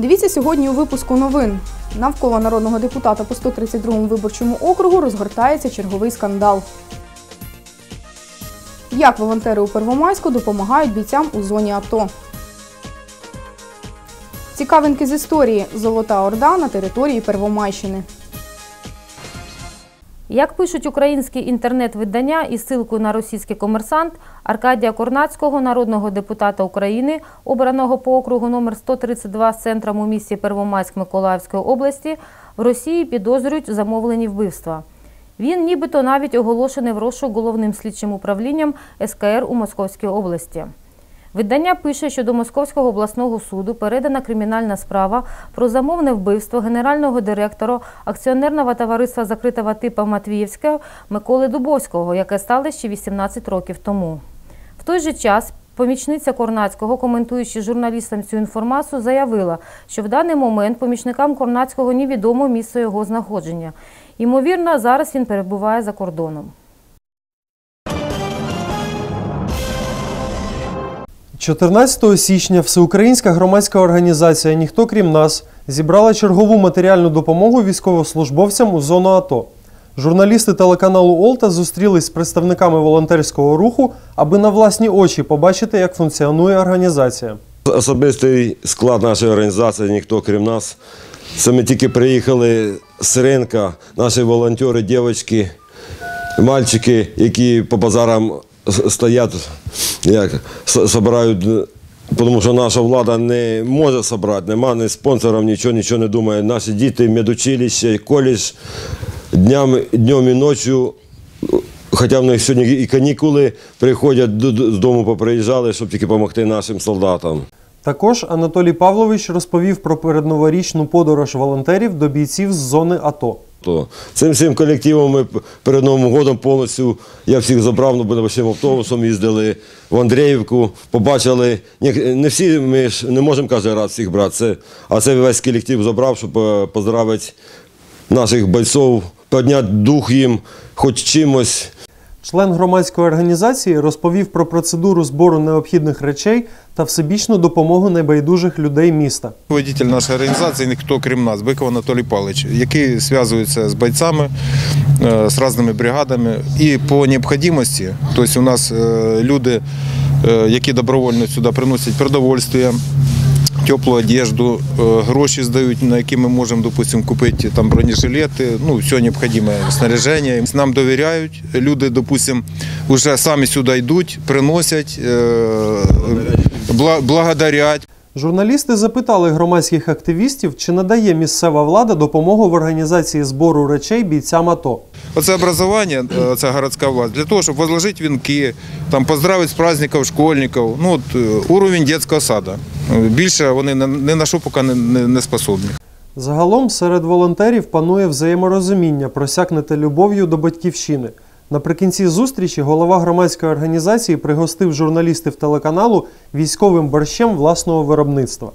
Дивіться сьогодні у випуску новин. Навколо народного депутата по 132-му виборчому округу розгортається черговий скандал. Як волонтери у Первомайську допомагають бійцям у зоні АТО? Цікавинки з історії Золота Орда на території Первомайщини. Як пишуть українські інтернет-видання із ссылкою на російський комерсант, Аркадія Корнацького, народного депутата України, обраного по округу номер 132 з центром у місті Первомайськ Миколаївської області, в Росії підозрюють у замовленні вбивства. Він нібито навіть оголошений в розшук головним слідчим управлінням СКР у Московській області. Видання пише, що до Московського обласного суду передана кримінальна справа про замовне вбивство генерального директора акціонерного товариства закритого типу Матвіївське Миколи Дубовського, яке стало ще 18 років тому. В той же час помічниця Корнацького, коментуючи журналістам цю інформацію, заявила, що в даний момент помічникам Корнацького невідомо місце його знаходження. Ймовірно, зараз він перебуває за кордоном. 14 січня Всеукраїнська громадська організація Ніхто крім нас зібрала чергову матеріальну допомогу військовослужбовцям у зону АТО. Журналісти телеканалу Олта зустрілись з представниками волонтерського руху, аби на власні очі побачити, як функціонує організація. Особистий склад нашої організації ніхто крім нас. Це ми тільки приїхали з ринка, наші волонтери, дівчатки, мальчики, які по базарам стоять, як, собирають, е, тому що наша влада не може зібрати, немає ні спонсорів, нічого, нічого не думає. Наші діти, медучилище, коледж, днями, днем і ночі Хоча в них сьогодні і канікули приходять з дому, поприїжджали, щоб тільки допомогти нашим солдатам. Також Анатолій Павлович розповів про передноворічну подорож волонтерів до бійців з зони АТО. То цим всім колективом ми перед Новим годом повністю я всіх забрав, ну, бо автобусом їздили в Андріївку, побачили. Не, не всі ми ж не можемо кожен раз всіх брати, це, а це весь колектив забрав, щоб е, поздравити наших бойців, підняти дух їм, хоч чимось. Член громадської організації розповів про процедуру збору необхідних речей та всебічну допомогу небайдужих людей міста. Водитель нашої організації ніхто крім нас, Биков Анатолій Павлович, який зв'язується з бойцями, е, з різними бригадами. І по необхідності, тобто у нас е, люди, е, які добровольно сюди приносять продовольствие, теплу одежду, е, гроші здають, на які ми можемо, допустимо, купити там бронежилети, ну, все необхідне снаряження. Нам довіряють, люди, допустимо, вже самі сюди йдуть, приносять, е, благодарять. Журналісти запитали громадських активістів, чи надає місцева влада допомогу в організації збору речей бійцям АТО. Оце образування, е, це городська власть, для того, щоб возложити вінки, там, поздравити з праздників школьників. Ну, от, е, уровень дитячого саду. Більше вони ні на що поки не, не, не способні. Загалом серед волонтерів панує взаєморозуміння, просякнете любов'ю до батьківщини. Наприкінці зустрічі голова громадської організації пригостив журналістів телеканалу військовим борщем власного виробництва.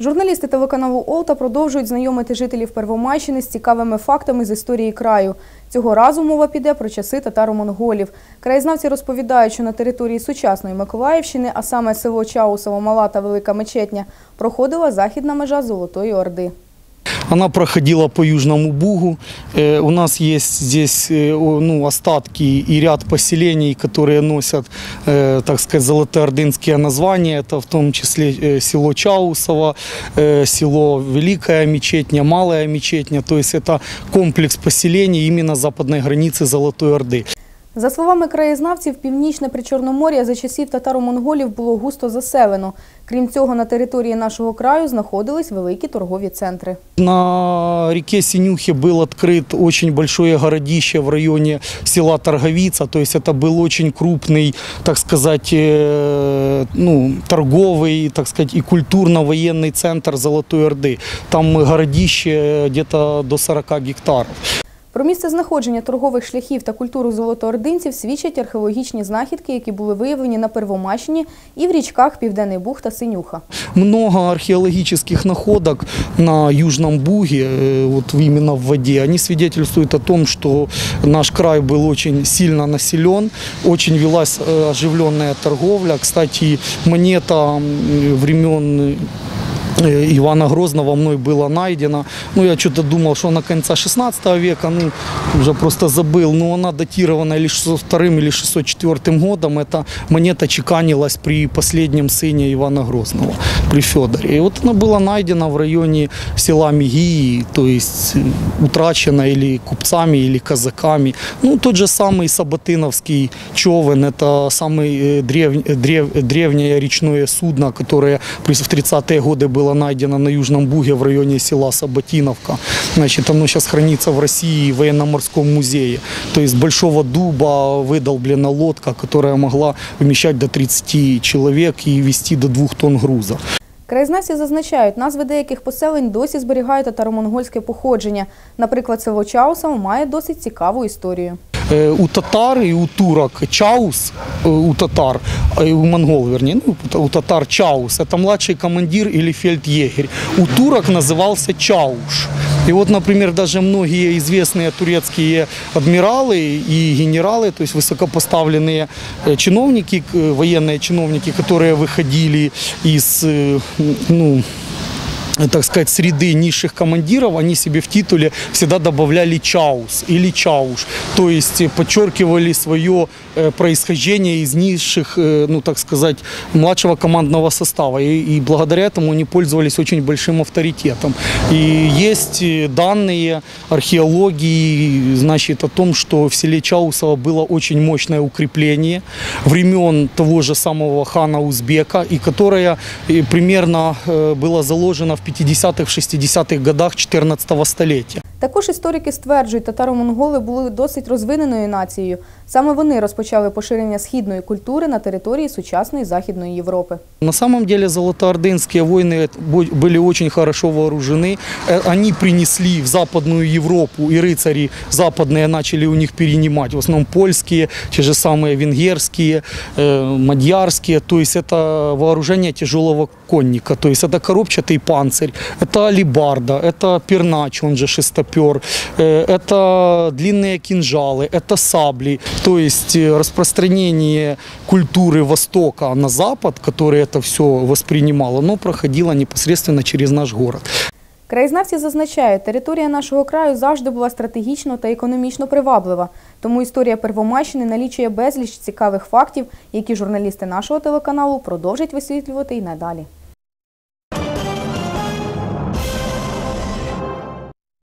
Журналісти телеканалу Олта продовжують знайомити жителів Первомайщини з цікавими фактами з історії краю. Цього разу мова піде про часи татаро-монголів. Краєзнавці розповідають, що на території сучасної Миколаївщини, а саме село Чаусово, Мала та Велика Мечетня, проходила західна межа Золотої Орди. Она проходила по Южному Бугу. Э, У нас есть здесь э, о, ну, остатки и ряд поселений, которые носят, э, так сказать, золотоордынские названия. Это в том числе э, село Чаусово, э, село Великая Мечетня, Малая Мечетня. То есть это комплекс поселений именно западной границы Золотой Орды. За словами краєзнавців, північне Причорномор'я за часів татаро-монголів було густо заселено. Крім цього, на території нашого краю знаходились великі торгові центри. На реке Синюхе был открыт очень большое городище в районе села Торговица. То есть это был очень крупный, так сказать, э, ну, торговый, так сказать, и культурно-военный центр Золотой Орды. Там городище где-то до 40 гектаров. Про місце знаходження торгових шляхів та культуру золотоординців свідчать археологічні знахідки, які були виявлені на Первомайщині і в річках Південний Буг та Синюха. Много археологических находок на Южном Буге, э, вот именно в воде, они свидетельствуют о том, что наш край был очень сильно населен, очень велась э, оживленная торговля. Кстати, монета м, времен э, Ивана Грозного мной была найдена. Ну, я что-то думал, что она конца 16 века, ну, уже просто забыл. Но она датирована или 602 или 604 годом. Эта монета чеканилась при последнем сыне Ивана Грозного, при Федоре. И вот она была найдена в районе села Мигии, то есть э, утрачена или купцами, или казаками. Ну, тот же самый Саботыновский човен, это самое э, древ- э, древ- древнее речное судно, которое при- в 30-е годы было найдено на Южном Буге в районе села Саботиновка. Значит, оно сейчас хранится в России в военно-морском музее. То есть большого дуба выдолблена лодка, которая могла вмещать до 30 человек и вести до 2 тонн груза. Краєзнавці зазначають, назви деяких поселень досі зберігають татаро-монгольське походження. Наприклад, село Чаусово має досить цікаву історію. Э, у татар и у турок чаус, э, у татар, э, у монгол, вернее, ну, у татар чаус, это младший командир или фельдъегерь. У турок назывался чауш. И вот, например, даже многие известные турецкие адмиралы и генералы, то есть высокопоставленные э, чиновники, к- э, военные чиновники, которые выходили из, э, ну, так сказать, среды низших командиров, они себе в титуле всегда добавляли чаус или чауш. То есть э, подчеркивали свое э, происхождение из низших, э, ну так сказать, младшего командного состава. И, и благодаря этому они пользовались очень большим авторитетом. И есть э, данные археологии, значит, о том, что в селе Чаусово было очень мощное укрепление времен того же самого хана Узбека, и которое э, примерно э, было заложено в 50-х, 60-х годах 14 столетия. Також історики стверджують, татаро-монголи були досить розвиненою нацією. Саме вони розпочали поширення східної культури на території сучасної Західної Європи. На самом деле золотоордынские войны бу- были очень хорошо вооружены. Э, Они принесли в Западную Европу, и рыцари западные начали у них перенимать. В основном польские, те же самые венгерские, э, мадьярские. То есть это вооружение тяжелого конника. То есть это коробчатый панцирь, это алибарда, это пернач, он же шестопер, э, это длинные кинжалы, это сабли. То есть э, распространение культуры Востока на Запад, которое это все воспринимало, оно проходило непосредственно через наш город. Краєзнавці зазначають, територія нашого краю завжди була стратегічно та економічно приваблива. Тому історія Первомайщини налічує безліч цікавих фактів, які журналісти нашого телеканалу продовжать висвітлювати й надалі.